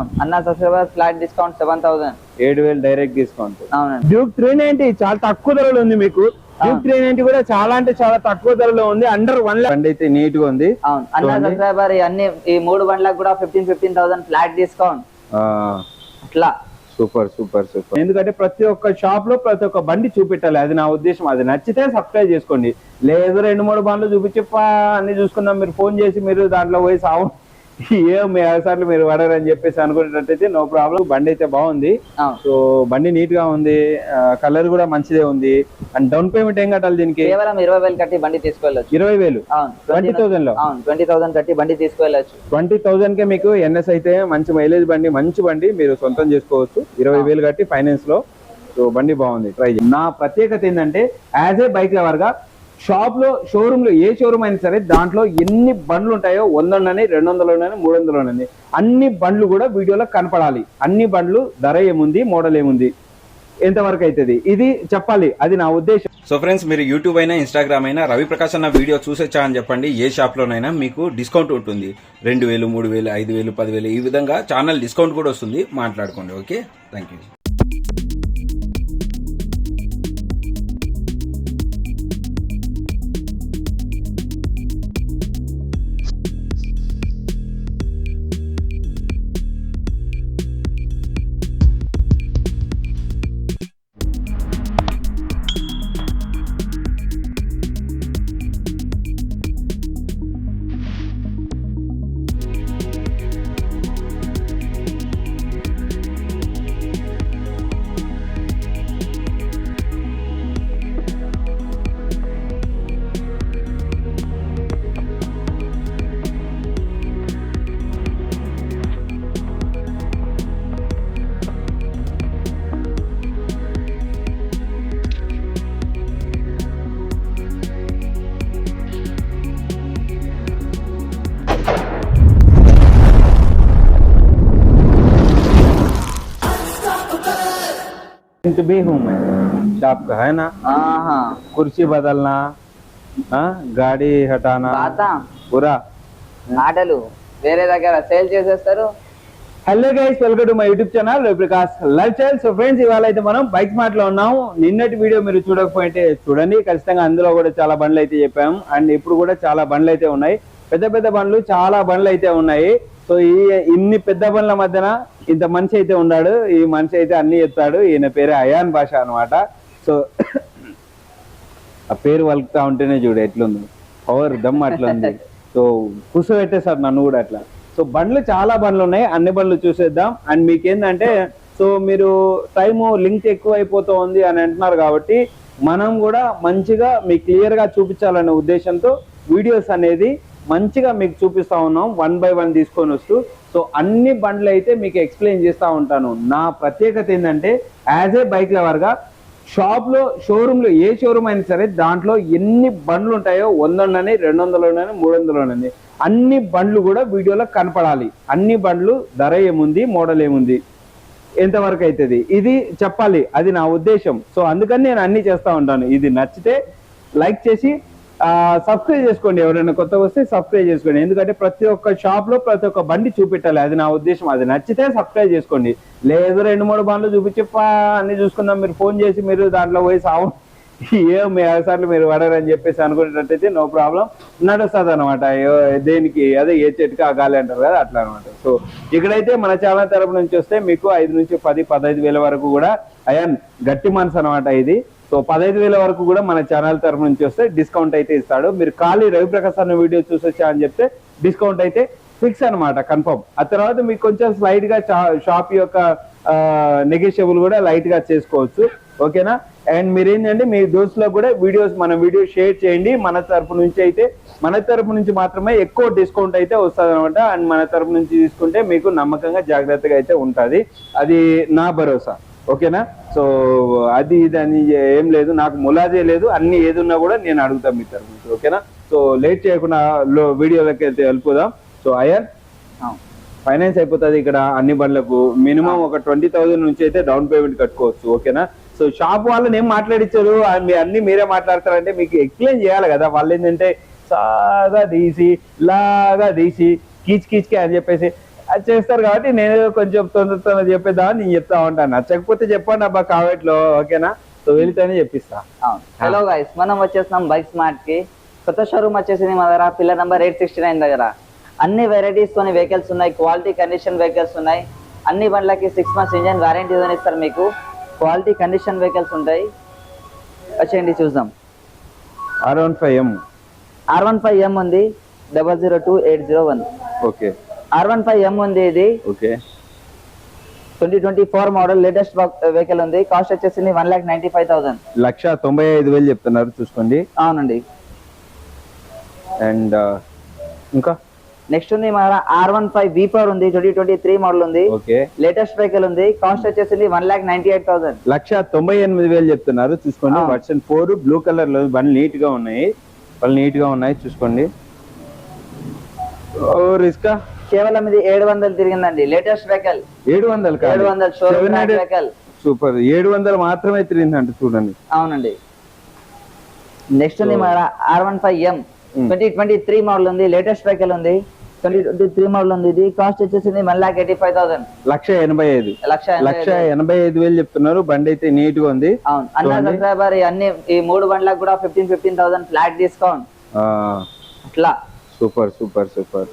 అవును అన్న subscriber flat discount seven thousand ఏడు వేలు డైరెక్ట్ డిస్కౌంట్ అవునండి. డ్యూక్ త్రీ నైన్టీ చాలా తక్కువ ధరలో ఉంది మీకు. డ్యూక్ త్రీ నైన్టీ కూడా చాలా అంటే చాలా తక్కువ ధరలో ఉంది. అండర్ వన్ బండి అయితే నీట్గా ఉంది. అవును. అన్న. సబ్స్క్రైబర్ ఈ అన్ని ఈ మూడు బండ్లకు కూడా fifteen fifteen thousand flat discount అట్లా. సూపర్ సూపర్ సూపర్ ఎందుకంటే ప్రతి ఒక్క షాప్లో ప్రతి ఒక్క బండి చూపెట్టాలి. అది నా ఉద్దేశం. అది నచ్చితే సబ్స్క్రైబ్ చేసుకోండి. లేదు రెండు మూడు బండ్లు చూపించి అన్ని చూసుకుందాం మీరు ఫోన్ చేసి మీరు దాంట్లో పోయి సావు ఏం సార్లు మీరు పడరని చెప్పేసి అనుకునేటట్టయితే నో ప్రాబ్లం బండి అయితే బాగుంది. సో బండి నీట్గా ఉంది కలర్ కూడా మంచిదే ఉంది. అండ్ డౌన్ పేమెంట్ ఏం కట్టాలి దీనికి? కేవలం ఇరవై వేలు కట్టి బండి తీసుకెళ్ళచ్చు ఇరవై వేలు? ట్వంటీ థౌసండ్లో? ట్వంటీ థౌసండ్ కట్టి బండి తీసుకెళ్ళచ్చు ట్వంటీ థౌసండ్ కే మీకు ఎన్ఎస్ అయితే మంచి మైలేజ్ బండి మంచి బండి మీరు సొంతం చేసుకోవచ్చు. ఇరవై వేలు కట్టి ఫైనాన్స్లో. సో బండి బాగుంది. ట్రై నా ప్రత్యేకత ఏంటంటే యాజ్ ఏ బైక్ లవర్గా షాప్లో షోరూమ్లో ఏ షోరూమ్ అయినా సరే దాంట్లో ఎన్ని బండ్లు ఉంటాయో వంద రెండు వందలు మూడు వందలు అన్ని బండ్లు కూడా వీడియోలో కనపడాలి. అన్ని బండ్లు ధర ఏముంది మోడల్ ఏముంది? ఎంతవరకు అవుతుంది ఇది చెప్పాలి. అది నా ఉద్దేశం. సో ఫ్రెండ్స్ మీరు యూట్యూబ్ అయినా ఇన్స్టాగ్రామ్ అయినా రవి ప్రకాష్ అన్న వీడియో చూసొచ్చా అని చెప్పండి. ఏ షాప్లోనైనా మీకు డిస్కౌంట్ ఉంటుంది. రెండు వేలు మూడు వేలు ఐదు వేలు పదివేలు ఈ విధంగా ఛానల్ డిస్కౌంట్ కూడా వస్తుంది. మాట్లాడుకోండి okay? Thank you to be home है शॉप का है ना ఆహా कुर्सी बदलना हाँ गाड़ी हटाना పాత पूरा ఆటలు వేరే దగ్గర సేల్ చేసేస్తారు hello guys welcome to my YouTube channel Prakash lifestyle so friends ఇవాళ అయితే మనం బైక్ మార్ట్ లో ఉన్నాం నిన్నటి వీడియో మీరు చూడకపోతే చూడండి ఖచ్చితంగా అందులో కూడా చాలా బండ్లు అయితే చెప్పాం అండ్ ఇప్పుడు కూడా చాలా బండ్లు అయితే ఉన్నాయి పెద్ద పెద్ద బండ్లు చాలా బండ్లు అయితే ఉన్నాయి సో ఈ ఇన్ని పెద్ద బండ్ల మధ్యన ఇంత మనిషి అయితే ఉన్నాడు ఈ మనిషి అయితే అన్ని ఎత్తాడు ఈయన పేరు అయాన్ భాష అన్నమాట. సో ఆ పేరు వలుకుతా ఉంటేనే చూడు ఎట్లుంది. పవర్ దమ్ అట్లా ఉంది సో కూర్చోబెట్టేశారు నన్ను కూడా అట్లా. సో బండ్లు చాలా బండ్లు ఉన్నాయి అన్ని బండ్లు చూసేద్దాం. అండ్ మీకేందంటే సో మీరు టైము లింక్ ఎక్కువ అయిపోతూ ఉంది అని అంటున్నారు కాబట్టి మనం కూడా మంచిగా మీకు క్లియర్గా చూపించాలనే ఉద్దేశంతో వీడియోస్ అనేది మంచిగా మీకు చూపిస్తా ఉన్నాం. వన్ బై వన్ తీసుకొని వస్తూ. సో అన్ని బండ్లు అయితే మీకు ఎక్స్ప్లెయిన్ చేస్తూ ఉంటాను. నా ప్రత్యేకత ఏంటంటే యాజ్ ఏ బైక్ లవర్గా షాప్లో షోరూంలో ఏ షోరూమ్ అయినా సరే దాంట్లో ఎన్ని బండ్లు ఉంటాయో వంద రెండు వందలు మూడు వందలు అన్ని బండ్లు కూడా వీడియోలో కనపడాలి. అన్ని బండ్లు ధర ఏముంది మోడల్ ఏముంది ఎంతవరకు అవుతుంది ఇది చెప్పాలి. అది నా ఉద్దేశం. సో అందుకని నేను అన్ని చేస్తూ ఉంటాను. ఇది నచ్చితే లైక్ చేసి సబ్స్క్రైబ్ చేసుకోండి ఎవరైనా కొత్త వస్తే సబ్స్క్రైబ్ చేసుకోండి. ఎందుకంటే ప్రతి ఒక్క షాప్లో ప్రతి ఒక్క బండి చూపెట్టాలి. అది నా ఉద్దేశం. అది నచ్చితే సబ్స్క్రైబ్ చేసుకోండి. లేదు రెండు మూడు బండ్లు చూపించి అన్ని చూసుకుందాం. మీరు ఫోన్ చేసి మీరు దాంట్లో పోయి సావు. ఏం మీ సార్లు మీరు పడరని చెప్పేసి అనుకునేటట్టయితే నో ప్రాబ్లం నడుస్తుంది అనమాట దేనికి? అదే ఏ చెట్టుకి ఆ గాలి అంటారు కదా అట్లా అనమాట సో ఇక్కడైతే మన ఛానల్ తరపు నుంచి వస్తే మీకు ఐదు నుంచి పది పదహైదు వేల వరకు కూడా అయాన్ గట్టి మనసు అనమాట ఇది. సో పదహైదు వేల వరకు కూడా మన ఛానల్ తరపు నుంచి వస్తే డిస్కౌంట్ అయితే ఇస్తాడు. మీరు ఖాళీ రవిప్రకాశ్ అన్న వీడియో చూసొచ్చా అని చెప్తే డిస్కౌంట్ అయితే ఫిక్స్ అనమాట కన్ఫర్మ్ ఆ తర్వాత మీకు కొంచెం స్లైట్గా షాప్ యొక్క నెగోషియబుల్ కూడా లైట్గా చేసుకోవచ్చు. ఓకేనా? అండ్ మీరు మీ దోస్తులో కూడా వీడియోస్ మన వీడియో షేర్ చేయండి. మన తరపు నుంచి అయితే మన తరపు నుంచి మాత్రమే ఎక్కువ డిస్కౌంట్ అయితే వస్తుంది అనమాట అండ్ మన తరపు నుంచి తీసుకుంటే మీకు నమ్మకంగా జాగ్రత్తగా అయితే ఉంటుంది. అది నా భరోసా. ఓకేనా? సో అది ఇది అని ఏం లేదు నాకు ములాజే లేదు అన్ని ఏది ఉన్నా కూడా నేను అడుగుతాను మీ నుంచి ఓకేనా? సో లేట్ చేయకుండా వీడియోలోకి అయితే వెళ్ళిపోదాం. సో అయ్యర్ ఫైనాన్స్ అయిపోతుంది ఇక్కడ అన్ని బండ్లకు. మినిమం ఒక ట్వంటీ థౌసండ్ నుంచి అయితే డౌన్ పేమెంట్ కట్టుకోవచ్చు ఓకేనా? సో షాప్ వాళ్ళని ఏం మాట్లాడించారు అన్ని మీరే మాట్లాడతారంటే మీకు ఎక్స్ప్లెయిన్ చేయాలి కదా. వాళ్ళు ఏంటంటే సాగా తీసి లాగా తీసి కీచ్ కీచ్కే అని చెప్పేసి. అది చేస్తారు కాబట్టి నేను కొంచెం తొందర తొందర చెప్పేద్దామని నేను చెప్తా ఉంటాను నచ్చకపోతే చెప్పండి అబ్బా కామెంట్లో ఓకేనా? సో వెళ్తేనే చెప్పిస్తా. హలో గైస్ మనం వచ్చేస్తున్నాం బైక్ స్మార్ట్కి. కొత్త షోరూమ్ వచ్చేసింది మా దగ్గర pillar number eight sixty nine దగ్గర. అన్ని వెరైటీస్ కొన్ని వెహికల్స్ ఉన్నాయి క్వాలిటీ కండిషన్ వెహికల్స్ ఉన్నాయి. అన్ని బండ్లకి సిక్స్ మంత్స్ ఇంజన్ వారంటీ ఇస్తారు మీకు. క్వాలిటీ కండిషన్ వెహికల్స్ ఉంటాయి. వచ్చేయండి చూద్దాం. R one five M R one five M ఉంది. Double zero two eight zero one okay R one five M ఉంది ఇది. Okay. Twenty twenty four model latest vehicle ఉంది. Cost వచ్చేసింది one lakh ninety five thousand లక్ష తొంభై ఐదు వేలు చెప్తున్నారు చూసుకోండి. అవునండి. అండ్ ఇంకా? నెక్స్ట్ ఉంది మన R one five V four ఉంది ట్వంటీ ట్వంటీ త్రీ మోడల్ ఉంది. ఓకే. లేటెస్ట్ వెహికల్ ఉంది. కాస్ట్ వచ్చేసింది one lakh ninety eight thousand లక్ష తొంభై ఎనిమిది వేలు చెప్తున్నారు చూసుకోండి. వర్షన్ ఫోర్ బ్లూ కలర్లో బండ్లు నీట్గా ఉన్నాయి. వాళ్ళు నీట్గా ఉన్నాయి చూసుకోండి. ఓ రిస్కా. కేవలం ఇది ఏడు వందలు తిరిగిందండి. లేటెస్ట్ వెహికల్ ఏడు వందలు ఏడు వందలు షోరూమ్ వెహికల్ సూపర్. ఏడు వందలు మాత్రమే తిరిగిందంట చూడండి. అవునండి. నెక్స్ట్ ఉంది మన R one five M. Twenty twenty three model ఉంది. లేటెస్ట్ వెహికల్ ఉంది. ట్వంటీ ట్వంటీ త్రీ మోడల్ ఉంది. ఇది కాస్ట్ వచ్చేసింది one lakh eighty five thousand. లక్ష ఎనభై ఐదు. లక్ష ఎనభై లక్ష ఐదు. ఎనభై ఐదు వేలు చెప్తున్నారు. బండి అయితే నీట్గా ఉంది. అవును. అన్ని ఈ మూడు బండ్లకు కూడా fifteen fifteen thousand flat discount అట్లా. Super super super.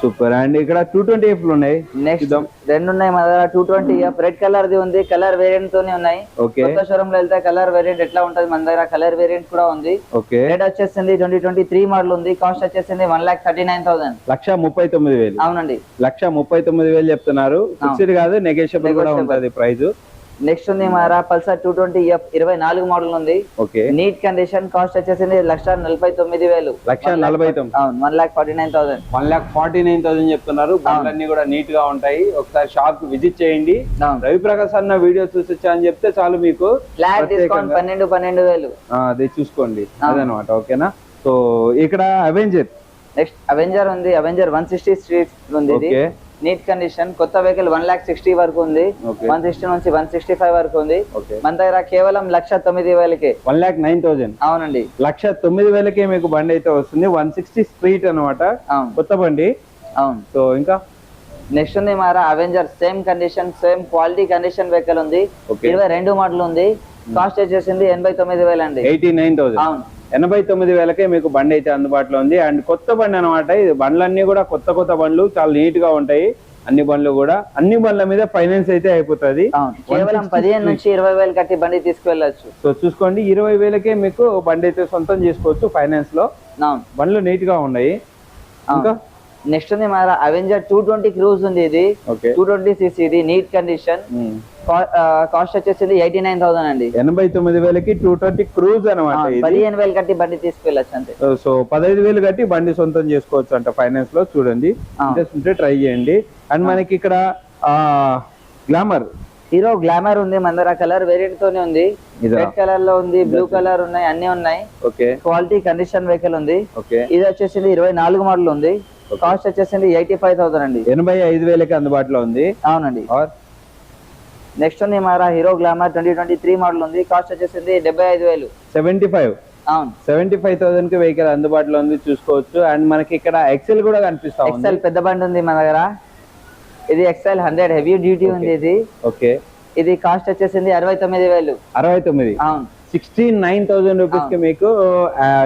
Super and ఇక్కడ టూ ట్వంటీ ఎఫ్ ఉన్నాయి. నెక్స్ట్. రెండు ఉన్నాయి మన దగ్గర. టూ ట్వంటీ రెడ్ కలర్ ది ఉంది. కలర్ వేరియంట్ తోనే ఉన్నాయి. ఓకే కొత్త షోరూమ్లో వెళ్తే కలర్ వేరియంట్ ఎట్లా ఉంటది మన దగ్గర? కలర్ వేరియంట్ కూడా ఉంది. ఓకే రేట్ వచ్చేసింది ట్వంటీ ట్వంటీ త్రీ మోడల్ ఉంది. కాస్ట్ వచ్చేసింది one lakh thirty nine thousand లక్ష ముప్పై తొమ్మిది వేలు. అవునండి. లక్ష ముప్పై తొమ్మిది వేలు చెప్తున్నారు. ఫిక్స్డ్ కాదు నెగోషియబుల్ కూడా. ఉంటది ప్రైస్ నెక్స్ట్ ఉంది మన పల్సర్ టూ ట్వంటీ ఎఫ్ ఇరవై నాలుగు మోడల్ ఉంది. ఓకే నీట్ కండిషన్ కాస్ట్ వచ్చేసింది లక్ష నలభై తొమ్మిది వేలు. లక్ష నలభై తొమ్మిది. అవును one lakh forty nine thousand one lakh forty nine thousand చెప్తున్నారు బండ్లన్నీ కూడా నీట్గా ఉంటాయి. ఒకసారి షాప్కి విజిట్ చేయండి. అవును. రవి ప్రకాశ్ అన్న వీడియో చూసొచ్చా అని చెప్తే చాలు మీకు. Flat discount. పన్నెండు పన్నెండు వేలు. ఆ, అది చూసుకోండి. అదనమాట ఓకేనా? సో ఇక్కడ అవెంజర్ నెక్స్ట్ అవెంజర్ ఉంది. అవెంజర్ వన్ సిక్స్టీ స్ట్రీట్ ఉంది నీట్ కండిషన్ కొత్త వెహికల్ వన్ లాక్ సిక్స్టీ వరకు ఉంది. వన్ సిక్స్టీ నుంచి వన్ సిక్స్టీ ఫైవ్ వరకు ఉంది. మన దగ్గర కేవలం లక్ష తొమ్మిది వేలకి. వన్ లాక్ నైన్ థౌసండ్ అవునండి. లక్ష తొమ్మిది వేలకే మీకు బండి అయితే వస్తుంది. వన్ సిక్స్టీ స్ట్రీట్ అనమాట కొత్త బండి. అవును. సో ఇంకా? నెక్స్ట్ ఉంది మారా Avenger same condition same quality condition vehicle ఉంది. ఇరవై రెండు మోడల్ ఉంది. కాస్ట్ వచ్చేసింది ఎనభై తొమ్మిది వేలు అండి ఎయిటీ నైన్ థౌసండ్ అవును. ఎనభై తొమ్మిది వేలకే మీకు బండి అయితే అందుబాటులో ఉంది. అండ్ కొత్త బండి అనమాట ఇది బండ్లన్నీ కూడా కొత్త కొత్త బండ్లు. చాలా నీట్గా ఉంటాయి. అన్ని బండ్లు కూడా. అన్ని బండ్ల మీద ఫైనాన్స్ అయితే అయిపోతుంది. కేవలం పదిహేను నుంచి ఇరవై వేలు కట్టి బండి తీసుకువెళ్ళచ్చు. సో చూసుకోండి ఇరవై వేలకే మీకు బండి అయితే సొంతం చేసుకోవచ్చు ఫైనాన్స్లో. బండ్లు నీట్గా ఉన్నాయి. ఇంకా? నెక్స్ట్ ఉంది మారా అవెంజర్ టూ ట్వంటీ క్రూజ్ ఉంది ఇది. టూ ట్వంటీ సిసి ఇది నీట్ కండిషన్. కాస్ట్ వచ్చేసింది ఎయిటీ నైన్ థౌసండ్ అండి. ఎనభై తొమ్మిది వేలకి టూ ట్వంటీ క్రూజ్ అనమాట పదిహేను వేలు కట్టి బండి తీసుకువెళ్ళచ్చు అంతే. సో పదహైదు వేలు కట్టి బండి సొంతం చేసుకోవచ్చు అంట ఫైనాన్స్లో చూడండి. ఇంట్రెస్ట్ ఉంటే ట్రై చేయండి. అండ్ మనకి ఇక్కడ గ్లామర్ హీరో గ్లామర్ ఉంది మన దగ్గర కలర్ వేరియంట్ తోనే ఉంది? రెడ్ కలర్లో ఉంది బ్లూ కలర్ ఉన్నాయి అన్ని ఉన్నాయి. ఓకే. క్వాలిటీ కండిషన్ వెహికల్ ఉంది. ఓకే. ఇది వచ్చేసింది ఇరవై నాలుగు మోడల్ ఉంది. కాస్ట్ వచ్చేసింది ఎయిటీ ఫైవ్ థౌసండ్ అండి. ఎనభై ఐదు వేలకి అందుబాటులో ఉంది. అవునండి. నెక్స్ట్ ఉంది మన Hero Glamour twenty twenty three model ఉంది. కాస్ట్ వచ్చేసింది డెబ్బై ఐదు వేలు. Seventy five? అవును. సెవెంటీ ఫైవ్ థౌసండ్కి వెహికల్ అందుబాటులో ఉంది చూసుకోవచ్చు. అండ్ మనకి ఇక్కడ ఎక్సెల్ కూడా కనిపిస్తా ఎక్సెల్ పెద్ద బండి ఉంది మన దగ్గర. ఇది ఎక్సెల్ హండ్రెడ్ హెవీ డ్యూటీ ఉంది ఇది. ఓకే ఇది కాస్ట్ వచ్చేసింది అరవై తొమ్మిది వేలు. అరవై తొమ్మిది? అవును. సిక్స్టీ నైన్ థౌసండ్ రూపీస్కి మీకు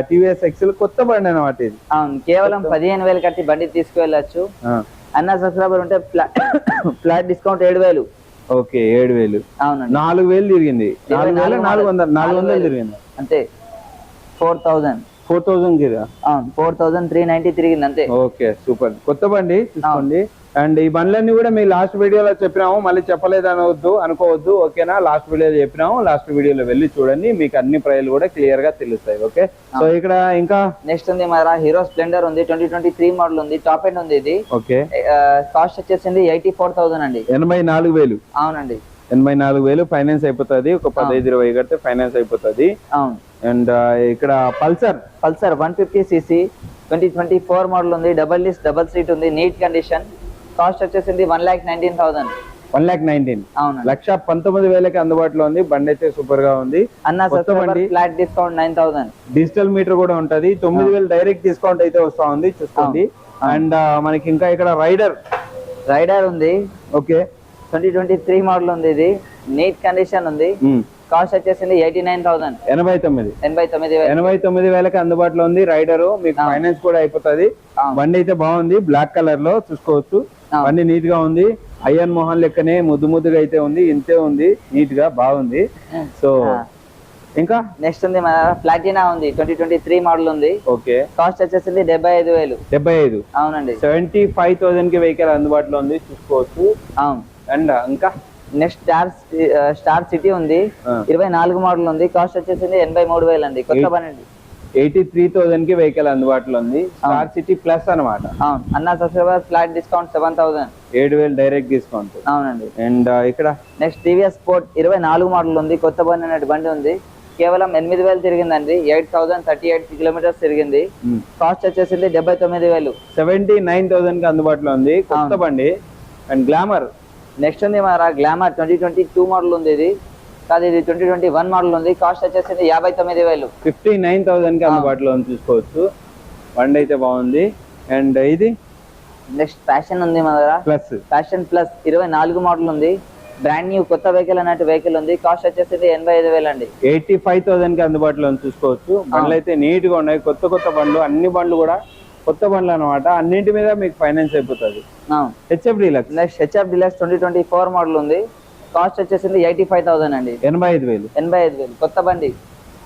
టీవీఎస్ ఎక్సెల్ కొత్త బండి అనమాట ఇది. అవును కేవలం పదిహేను వేలు కట్టి బండి తీసుకువెళ్ళచ్చు. అన్న సబ్స్క్రైబర్ ఉంటే ఫ్లాట్ డిస్కౌంట్ ఏడు వేలు ఓకే ఏడు వేలు అవునండి. నాలుగు వేలు తిరిగింది నాలుగు వేల నాలుగు వందలు నాలుగు వందలు. తిరిగింది. అంతే. Four thousand. ఫోర్ థౌసండ్ అవును ఫోర్ థౌజండ్ త్రీ నైన్టీ తిరిగింది అంతే. Okay super. కొత్త బండి చూసుకోండి. అండ్ ఈ బండ్లన్నీ కూడా మీ లాస్ట్ వీడియోలో చెప్పినాము. మళ్ళీ చెప్పలేదు అనవద్దు అనుకోవద్దు. ఓకేనా? లాస్ట్ వీడియోలో చెప్పినాము. లాస్ట్ వీడియోలో వెళ్ళి చూడండి. మీకు అన్ని ప్రైలు కూడా క్లియర్గా తెలుస్తాయి. ఓకే? సో ఇక్కడ ఇంకా? నెక్స్ట్ ఉంది మన హీరో స్ప్లెండర్ ఉంది ట్వంటీ ట్వంటీ త్రీ మోడల్ ఉంది టాప్ ఎండ్ ఉంది ఇది. ఓకే. కాస్ట్ వచ్చేసింది ఎయిటీ ఫోర్ థౌసండ్ అండి. ఎనభై నాలుగు వేలు. అవునండి. ఎనభై నాలుగు వేలు ఫైనాన్స్ అయిపోతుంది. ఒక పదహైదు ఇరవై కడితే ఫైనాన్స్ అయిపోతుంది. అవును. అండ్ ఇక్కడ Pulsar. Pulsar one fifty CC twenty twenty four model ఉంది డబల్ డిస్ డబల్ సీట్ ఉంది నీట్ కండిషన్ కాస్ట్ వచ్చేసింది one lakh nineteen thousand. One lakh nineteen. అవునండి లక్ష పంతొమ్మిది వేలకి అందుబాటులో ఉంది. బండి అయితే సూపర్గా ఉంది. అన్న బండి. Flat discount nine thousand. Digital meter కూడా ఉంటది. తొమ్మిది వేలు డైరెక్ట్ డిస్కౌంట్ అయితే వస్తా ఉంది చూసుకోండి. అండ్ మనకి ఇంకా ఇక్కడ రైడర్. రైడర్ ఉంది. Okay. Twenty twenty three model ఉంది ఇది. నీట్ కండిషన్ ఉంది. కాస్ట్ వచ్చేసింది ఎయిటీ నైన్ థౌసండ్. ఎనభై తొమ్మిది. ఎనభై తొమ్మిది వేలు ఎనభై తొమ్మిది వేలకి అందుబాటులో ఉంది రైడర్. మీకు. ఫైనాన్స్ కూడా అయిపోతుంది. బండి అయితే బాగుంది. బ్లాక్ కలర్లో చూసుకోవచ్చు. బండి నీట్గా ఉంది. అయ్యన్ మోహన్ లెక్కనే ముద్దు ముద్దుగా అయితే ఉంది. ఇంతే ఉంది. నీట్గా బాగుంది సో. ఇంకా? నెక్స్ట్ ఉంది మన ప్లాటినా ఉంది. ట్వంటీ ట్వంటీ త్రీ మోడల్ ఉంది. ఓకే. కాస్ట్ వచ్చేసింది డెబ్బై ఐదు వేలు. డెబ్బై ఐదు. అవునండి. సెవెంటీ ఫైవ్ థౌసండ్కి వెహికల్ అందుబాటులో ఉంది చూసుకోవచ్చు. అవును. అండ్ ఇంకా? నెక్స్ట్ స్టార్ స్టార్ సిటీ ఉంది. ఇరవై నాలుగు మోడల్ ఉంది. కాస్ట్ వచ్చేసింది ఎనభై మూడు వేలు అండి కొత్త Eight- బండి ఎయిటీ త్రీ థౌసండ్కి వెహికల్ అందుబాటులో ఉంది. స్టార్ సిటీ ప్లస్ అన్నమాట. అవును. అన్న subscriber flat discount seven thousand ఏడు వేలు డైరెక్ట్ డిస్కౌంట్. అవునండి. అండ్ ఇక్కడ? నెక్స్ట్ టీవీఎస్ స్పోర్ట్ ఇరవై నాలుగు మోడల్ ఉంది. కొత్త బండి అనే బండి ఉంది. కేవలం ఎనిమిది వేలు తిరిగిందండి. Eight thousand thirty eight kilometres తిరిగింది. కాస్ట్ వచ్చేసింది డెబ్బై తొమ్మిది వేలు. సెవెంటీ నైన్ థౌసండ్కి అందుబాటులో ఉంది. కొత్త. బండి. And glamour. నెక్స్ట్ ఉంది మన Glamour twenty twenty two model ఉంది ఇది. కాదు ఇది ట్వంటీ ట్వంటీ వన్ మోడల్ ఉంది. కాస్ట్ వచ్చేసింది యాభై తొమ్మిది వేలు. ఫిఫ్టీ నైన్ థౌసండ్కి. అందుబాటులో చూసుకోవచ్చు. బండి అయితే బాగుంది. అండ్ ఇది? నెక్స్ట్ ఫ్యాషన్ ఉంది మన దగ్గర. ప్లస్. ఫ్యాషన్ ప్లస్ ఇరవై నాలుగు మోడల్ ఉంది. బ్రాండ్ న్యూ కొత్త వెహికల్ అన్నట్టు వెహికల్ ఉంది. కాస్ట్ వచ్చేసింది ఎనభై ఐదు వేలు అండి. ఎయిటీ ఫైవ్ థౌసండ్కి అందుబాటులో చూసుకోవచ్చు. బండ్లు అయితే నీట్గా ఉన్నాయి. కొత్త కొత్త బండ్లు అన్ని బండ్లు కూడా కొత్త బండ్లు అనమాట అన్నింటి మీద మీకు ఫైనాన్స్ అయిపోతుంది. HF Deluxe. Next HF Deluxe twenty twenty four model ఉంది. కాస్ట్ వచ్చేసింది ఎయిటీ ఫైవ్ థౌసండ్ అండి. ఎనభై ఐదు వేలు. ఎనభై ఐదు వేలు. కొత్త బండి.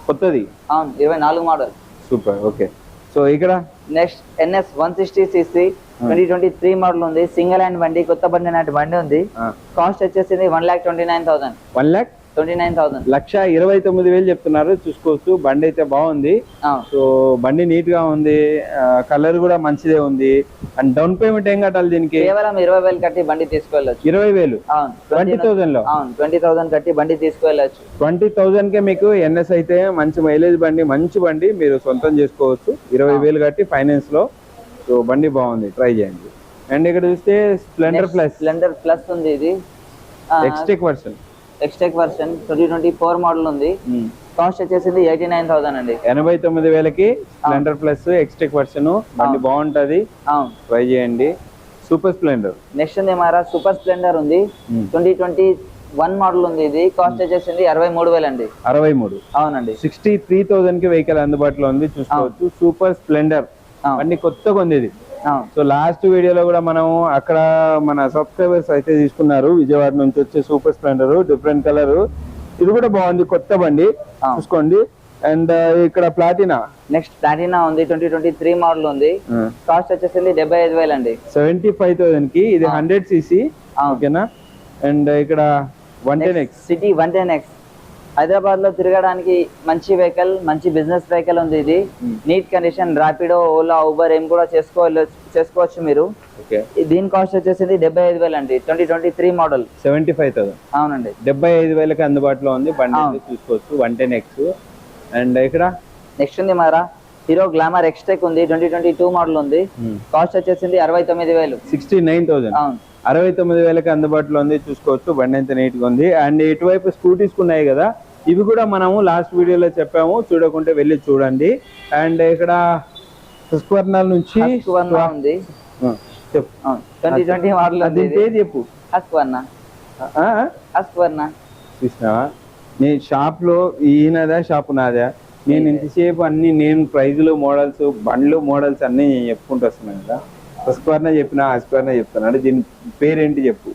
కొత్తది? అవును ఇరవై నాలుగు మోడల్ సూపర్ ఓకే. సో ఇక్కడ? Next NS one sixty CC twenty twenty three model ఉంది. సింగిల్ హ్యాండ్ బండి కొత్త బండి అన్నట్టు బండి ఉంది. కాస్ట్ వచ్చేసింది one lakh twenty nine thousand. One lakh twenty nine thousand లక్ష ఇరవై తొమ్మిది వేలు చెప్తున్నారు చూసుకోవచ్చు. బండి అయితే బాగుంది సో బండి నీట్గా ఉంది కలర్ కూడా మంచిదే ఉంది. అండ్ డౌన్ పేమెంట్ ఏం కట్టాలి దీనికి? కేవలం ఇరవై వేలు కట్టి బండి తీసుకువెళ్ళొచ్చు. ఇరవై వేలు? ట్వంటీ థౌసండ్లో ట్వంటీ థౌసండ్ కట్టి బండి తీసుకువెళ్ళొచ్చు. ట్వంటీ థౌసండ్ కే మీకు ఎన్ఎస్ అయితే మంచి మైలేజ్ బండి మంచి బండి మీరు సొంతం చేసుకోవచ్చు. ఇరవై వేలు కట్టి ఫైనాన్స్లో సో బండి బాగుంది. ట్రై చేయండి. అండ్ ఇక్కడ చూస్తే స్ప్లెండర్ ప్లస్. స్ప్లెండర్ ప్లస్ ఉంది ఇది. Xtec version Xtec version twenty twenty four model ఉంది కాస్ట్ వచ్చేసింది ఎయిటీ నైన్ థౌసండ్ అండి. ఎనభై తొమ్మిది వేలకి స్ప్లెండర్ ప్లస్ ఎక్స్టెక్ వర్షన్ బండి బాగుంటది. ట్రై చేయండి. సూపర్ స్ప్లెండర్ నెక్స్ట్ ఉంది మారా సూపర్ స్ప్లెండర్ ఉంది. ట్వంటీ ట్వంటీ వన్ మోడల్ ఉంది ఇది. కాస్ట్ వచ్చేసింది అరవై మూడు వేలు అండి అరవై మూడు. అవునండి. సిక్స్టీ త్రీ థౌసండ్కి వెహికల్ అందుబాటులో ఉంది. చూసుకోవచ్చు. Super Splendor. బండి కొత్తగా ఉంది ఇది. సో లాస్ట్ వీడియోలో కూడా మనం అక్కడ మన సబ్స్క్రైబర్స్ అయితే తీసుకున్నారు విజయవాడ నుంచి వచ్చే సూపర్ స్ప్లెండర్ డిఫరెంట్ కలర్. ఇది కూడా బాగుంది కొత్త బండి. చూసుకోండి. అండ్ ఇక్కడ ప్లాటినా? నెక్స్ట్ ప్లాటినా ఉంది ట్వంటీ ట్వంటీ త్రీ మోడల్ ఉంది. కాస్ట్ వచ్చేసింది డెబ్బై ఐదు వేలు అండి. సెవెంటీ ఫైవ్ థౌసండ్కి ఇది హండ్రెడ్ సిసి. ఓకేనా? అండ్ ఇక్కడ one ten X. CT one ten X. హైదరాబాద్లో తిరగడానికి మంచి వెహికల్ మంచి బిజినెస్ వెహికల్ ఉంది ఇది. Neat condition Rapido Ola Uber ఏం కూడా చేసుకోవచ్చు చేసుకోవచ్చు మీరు. దీని కాస్ట్ వచ్చేసింది డెబ్బై ఐదు వేలు అండి. Twenty twenty three model seventy five thousand అవునండి. డెబ్బై ఐదు వేలకి అందుబాటులో ఉంది. బండి చూసుకోవచ్చు. వన్ టెన్ ఎక్స్ అండ్ ఇక్కడ? నెక్స్ట్ ఉంది మారా. హీరో గ్లామర్ ఎక్స్టెక్ ఉంది. ట్వంటీ ట్వంటీ టూ మోడల్ ఉంది కాస్ట్ వచ్చేసింది అరవై తొమ్మిది వేలు. సిక్స్టీ నైన్ థౌసండ్ అవును. అరవై తొమ్మిది వేలకి అందుబాటులో ఉంది. చూసుకోవచ్చు. బండి ఎంత నీట్గా ఉంది. అండ్ ఇటువైపు స్కూటీస్ ఉన్నాయి కదా. ఇవి కూడా మనము లాస్ట్ వీడియోలో చెప్పాము. చూడకుంటే వెళ్ళి చూడండి. అండ్ ఇక్కడ హస్క్వర్నల్ నుంచి ఉంది. చెప్పు. ట్వంటీ ట్వంటీ మోడల్ దీని పేరు చెప్పు. చూసినావా ఈయనదా షాప్ నాదా. నేను ఇంతసేపు అన్ని నేను ప్రైజులు మోడల్స్ బండ్లు మోడల్స్ అన్ని నేను చెప్పుకుంటూ వస్తున్నాను కదా. హస్క్వర్న చెప్పిన హస్క్వర్న చెప్తాను. అంటే దీని పేరేంటి చెప్పు.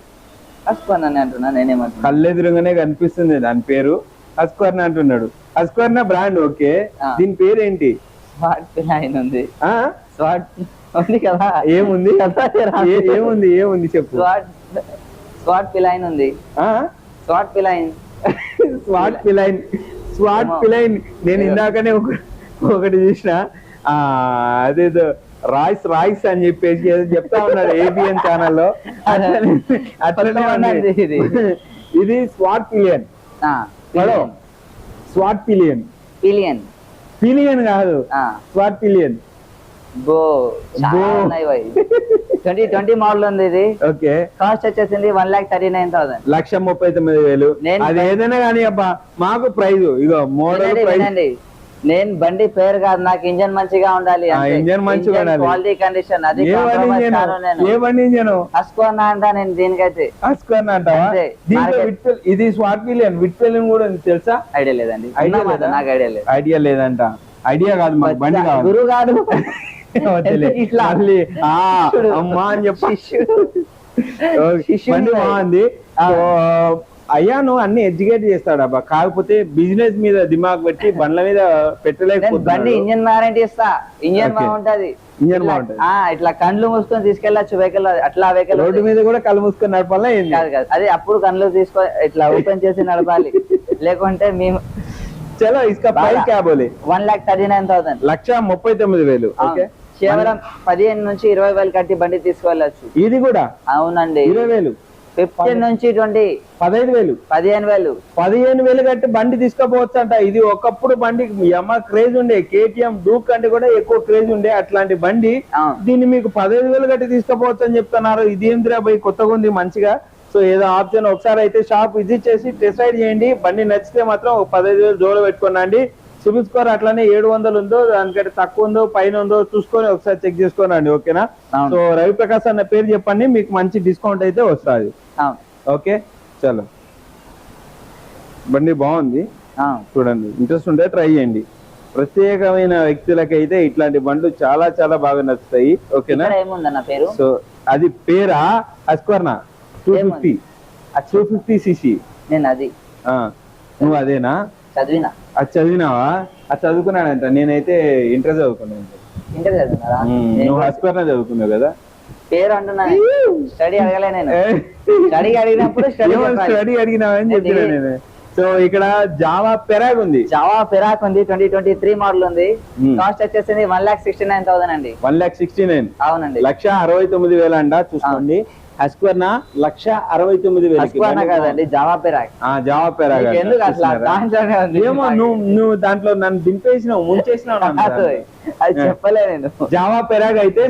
హస్క్వర్నా అని అంటున్నా నేనేమంటున్నా. కళ్ళెదురుగానే కనిపిస్తుంది దాని పేరు. హస్క్వర్న అంటున్నాడు. Husqvarna brand okay. దీని పేరేంటి? స్వాట్ పిలైన్ ఉంది. ఆ? స్వాట్ ఉంది కదా. ఏముంది? ఏముంది? ఏముంది చెప్పు. స్వాట్ స్వాట్ పిలైన్ ఉంది. ఆ? స్వాట్ పిలైన్. స్వాట్ పిలైన్. స్వాట్. పిలైన్. నేను ఇందాకనే ఒక ఒకటి చూసిన. ఆ అదేదో రాయిస్ రాయిస్ అని చెప్పేసి చెప్తా ఉన్నారు ఏబిఎన్ ఛానల్లో అట్లనే ఇది. స్వాట్ పిలియన్ స్వాట్ పిలియన్. పిలియన్. పిలియన్ కాదు. స్వాట్ పిలియన్. బో బో. ట్వంటీ ట్వంటీ మోడల్ ఉంది ఇది. ఓకే. కాస్ట్ వచ్చేసింది one lakh thirty nine thousand. లక్ష ముప్పై తొమ్మిది వేలు. అది ఏదైనా కానీ అబ్బా మాకు ప్రైజ్. ఇగో మోడల్ ప్రైజ్. నేను బండి పేరు కాదు నాకు ఇంజన్ మంచిగా ఉండాలి ఇంజన్ మంచిగా ఉండాలి. క్వాలిటీ కండిషన్ అది ఏ బండి ఇంజను? అసుకోనా అంట నేను దీనికైతే. విట్ పిల్- ఇది స్వాట్ పిలియన్ విట్ కూడా తెలుసా? ఐడియా లేదండి. ఐడియా? నాకు ఐడియా లేదు. ఐడియా లేదంట. ఐడియా కాదు మాకు బండి కావాలి. గురువు గారు వద్దులే. ఇట్లా. అమ్మా అని చెప్పి బండి. బాగుంది. అయ్యాను అన్ని ఎడ్యుకేట్ చేస్తాడు అబ్బా. కాకపోతే బిజినెస్ మీద దిమాగ్ పెట్టి బండ్ల మీద నేను బండి ఇంజన్ వారంటీ ఇస్తా. ఇంజన్. బాగుంటది. ఇంజన్ బాగుంటది. ఆ, ఇట్లా కండ్లు మూసుకొని తీసుకెళ్ళచ్చు వెహికల్ అట్లా వెహికల్ రోడ్డు మీద కూడా కళ్ళు మూసుకొని నడపాలా ఏంది? కాదు కాదు. అదే అప్పుడు కళ్ళు తీసుకో ఇట్లా ఓపెన్ చేసి నడపాలి. లేకుంటే మేము చలో ఇసుక బాగా. ప్రైస్ క్యా బోలే one lakh thirty nine thousand. లక్ష ముప్పై తొమ్మిది వేలు. ఓకే. కేవలం పదిహేను నుంచి ఇరవై వేలు కట్టి బండి తీసుకెళ్ళచ్చు. ఇది కూడా? అవునండి. ఇరవై వేలు. ఫిఫ్టీన్ నుంచి ట్వంటీ పదహైదు వేలు. పదిహేను వేలు. పదిహేను వేలు కట్టి బండి తీసుకుపోవచ్చు అంట ఇది ఒకప్పుడు బండి యమ క్రేజ్ ఉండే. కేటీఎం డూక్ కంటే కూడా ఎక్కువ క్రేజ్ ఉండే అట్లాంటి బండి. దీన్ని మీకు పదహైదు వేలు కట్టి తీసుకుపోవచ్చు అని చెప్తున్నారు. ఇది ఏందిరా పోయి కొత్తగా ఉంది మంచిగా. సో ఏదో ఆప్షన్ ఒకసారి అయితే షాప్ విజిట్ చేసి డిసైడ్ చేయండి. బండి నచ్చితే మాత్రం ఒక పదహైదు వేలు జోలో పెట్టుకోనండి. సిబిల్ స్కోర్ అట్లానే ఏడు వందలు ఉందో దానికంటే తక్కువ ఉందో పైన ఉందో చూసుకొని ఒకసారి చెక్ చేసుకోనండి ఓకేనా. సో రవి ప్రకాష్ అన్న పేరు చెప్పండి మీకు మంచి డిస్కౌంట్ అయితే వస్తుంది. ఓకే? చలో. బండి బాగుంది. చూడండి ఇంట్రెస్ట్ ఉంటే ట్రై చేయండి. ప్రత్యేకమైన వ్యక్తులకైతే ఇట్లాంటి బండ్లు చాలా చాలా బాగా నచ్చుతాయి. ఓకేనా? సో అది పేరా? అస్కర్నా? Two fifty. Two fifty CC. నేను అది. నువ్వు అదేనా? చదివిన? అది చదివినావా? అది చదువుకున్నాడంట. నేనైతే ఇంటర్ చదువుకున్నాను. ఇంటర్ నేను నువ్వు చదువుకున్నావు కదా? పేరు అంటున్నా స్టడీ అడగలే నేను. స్టడీ అడిగినప్పుడు స్టడీ స్టడీ అడిగినావని చెప్పిన నేను. సో ఇక్కడ జావా పెరాగ్ ఉంది. జావా ఫిరాక్ ఉంది ట్వంటీ ట్వంటీ త్రీ మోడల్ ఉంది. కాస్ట్ వచ్చేసింది one lakh sixty nine thousand అండి. వన్ లాక్ సిక్స్టీ నైన్ అవునండి. లక్ష అరవై తొమ్మిది వేలు అంట చూసుకోండి. హస్క్వర్నా లక్ష అరవై తొమ్మిది కాదండి జావా ఫిరాక్ జావా పెరాగ్ నీకు ఎందుకు అట్లా దాంట్లోనే ఉంది? ఏమో నువ్వు నువ్వు దాంట్లో నన్ను దింపేసినావు ముంచేసినావు. అది చెప్పలే నేను. జావా పెరాగ్ అయితే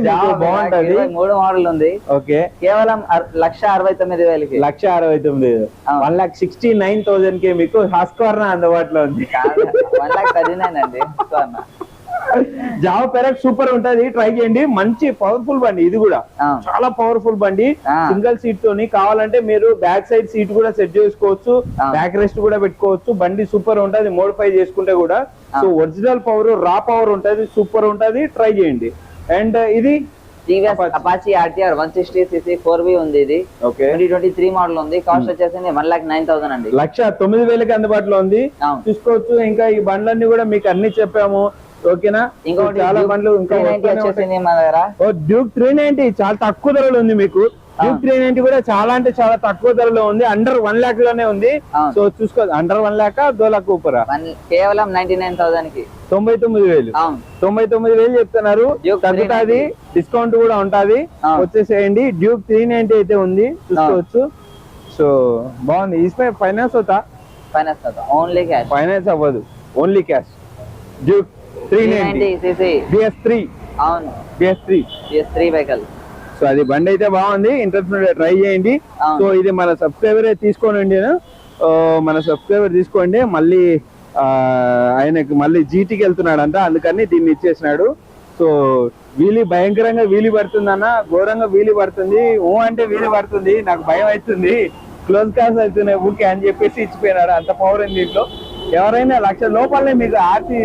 బాగుంటది. మూడు మోడల్ ఉంది. ఓకే. కేవలం లక్ష అరవై తొమ్మిది వేలకి. లక్ష అరవై తొమ్మిది. వన్ లాక్ సిక్స్టీ నైన్ థౌసండ్కి మీకు హస్క్వర్నా అందుబాటులో ఉంది. వన్ లాక్ థర్టీ నైన్ అండి హస్క్వానా. జావా పెరాగ్ సూపర్ ఉంటది. ట్రై చేయండి. మంచి పవర్ఫుల్ బండి ఇది కూడా. చాలా పవర్ఫుల్ బండి. సింగిల్ సీట్ తోని కావాలంటే మీరు బ్యాక్ సైడ్ సీట్ కూడా సెట్ చేసుకోవచ్చు. బ్యాక్ రెస్ట్ కూడా పెట్టుకోవచ్చు. బండి సూపర్ ఉంటది. మోడిఫై చేసుకుంటే కూడా. So original power raw power ఉంటది. సూపర్ ఉంటది. ట్రై చేయండి. అండ్ ఇది? TVS Apache. Apache RTR one sixty CC four B ఉంది ఇది. ట్వంటీ ట్వంటీ త్రీ మోడల్ ఉంది. కాస్ట్ వచ్చేసింది వన్ లాక్ నైన్ థౌసండ్ అండి. లక్ష తొమ్మిది వేలకి అందుబాటులో ఉంది. చూసుకోవచ్చు. ఇంకా ఈ బండ్లన్నీ కూడా మీకు అన్ని చెప్పాము. ఓకేనా? ఇంకొకటి చాలా బండ్లు ఇంకా 390 వస్తూనే ఉంటాయి. వచ్చేసింది మా దగ్గర. ఓ డ్యూక్ త్రీ నైన్టీ చాలా తక్కువ ధరలో ఉంది మీకు. డ్యూక్ త్రీ నైన్టీ కూడా చాలా అంటే చాలా తక్కువ ధరలో ఉంది. అండర్ వన్ లాక్లోనే ఉంది. సో చూసుకో అండర్ వన్ లాక్ దో లాక్ ఊపరా? కేవలం నైన్టీ నైన్ థౌసండ్కి. తొంభై తొమ్మిది వేలు. తొంభై తొమ్మిది వేలు చెప్తున్నారు. తగ్గుతాది 390. డిస్కౌంట్ కూడా ఉంటది. వచ్చేసేయండి. డ్యూక్ త్రీ నైన్టీ అయితే ఉంది. చూసుకోవచ్చు. సో బాగుంది. ఇస్మే ఫైనాన్స్ అవుతా? ఫైనాన్స్ ఓన్లీ క్యాష్ ఫైనాన్స్ అవ్వదు. Only cash Duke three three ninety ninety CC BS three. అవును. BS three. S three vehicle. So అది బండి అయితే బాగుంది. ఇంట్రెస్ట్ ట్రై చేయండి. సో ఇది మన సబ్స్క్రైబర్ తీసుకోనండి మన సబ్స్క్రైబర్ తీసుకోండి. మళ్ళీ ఆయనకు మళ్ళీ జీటీకి వెళ్తున్నాడంట. అందుకని దీన్ని ఇచ్చేసినాడు. సో వీలి భయంకరంగా వీలి పడుతుందన్న ఘోరంగా వీలి పడుతుంది. ఊ అంటే వీలి పడుతుంది. నాకు భయం అవుతుంది. క్లోజ్ కాస్ అవుతున్నాయి ఊకే అని చెప్పేసి ఇచ్చిపోయినాడు. అంత పవర్ ఉంది దీంట్లో. ఎవరైనా లక్ష లోపలనే మీకు ఆర్సీ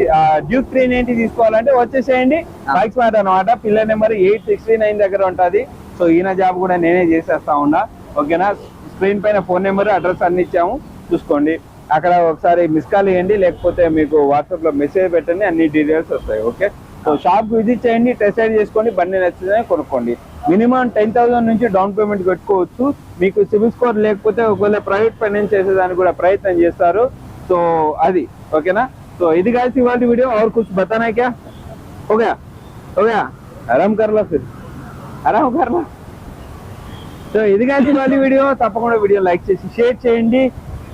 డ్యూక్ త్రీ నైన్టీ తీసుకోవాలంటే వచ్చేసేయండి. బైక్స్ మాట అనమాట pillar number eight sixty nine దగ్గర ఉంటది. సో ఈయన జాబ్ కూడా నేనే చేసేస్తా ఉన్నా. ఓకేనా? స్క్రీన్ పైన ఫోన్ నెంబర్ అడ్రస్ అన్ని ఇచ్చాము. చూసుకోండి. అక్కడ ఒకసారి మిస్ కాల్ ఇవ్వండి లేకపోతే మీకు వాట్సాప్లో మెసేజ్ పెట్టండి. అన్ని డీటెయిల్స్ వస్తాయి. ఓకే? సో షాప్ విజిట్ చేయండి. టెస్ట్ రైడ్ చేసుకోండి. బండి నచ్చిందని కొనుక్కోండి. మినిమం టెన్ థౌసండ్ నుంచి డౌన్ పేమెంట్ పెట్టుకోవచ్చు. మీకు సివిల్ స్కోర్ లేకపోతే ఒకవేళ ప్రైవేట్ ఫైనాన్స్ చేసేదానికి కూడా ప్రయత్నం చేస్తారు. సో అది ఓకేనా సో ఇది కాదు ఇవాళ వీడియో और कुछ बताना है क्या हो गया हो गया आराम कर लो फिर ఆరామ్ कर लो సో ఇది కాదు ఇవాళ వీడియో తప్పకుండా వీడియో లైక్ చేసి షేర్ చేయండి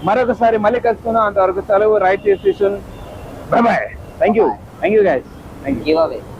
మరొకసారి మళ్ళీ కలుసుకుందాం అంతవరకు సెలవు రైట్ చేసి bye bye thank you thank you guys thank you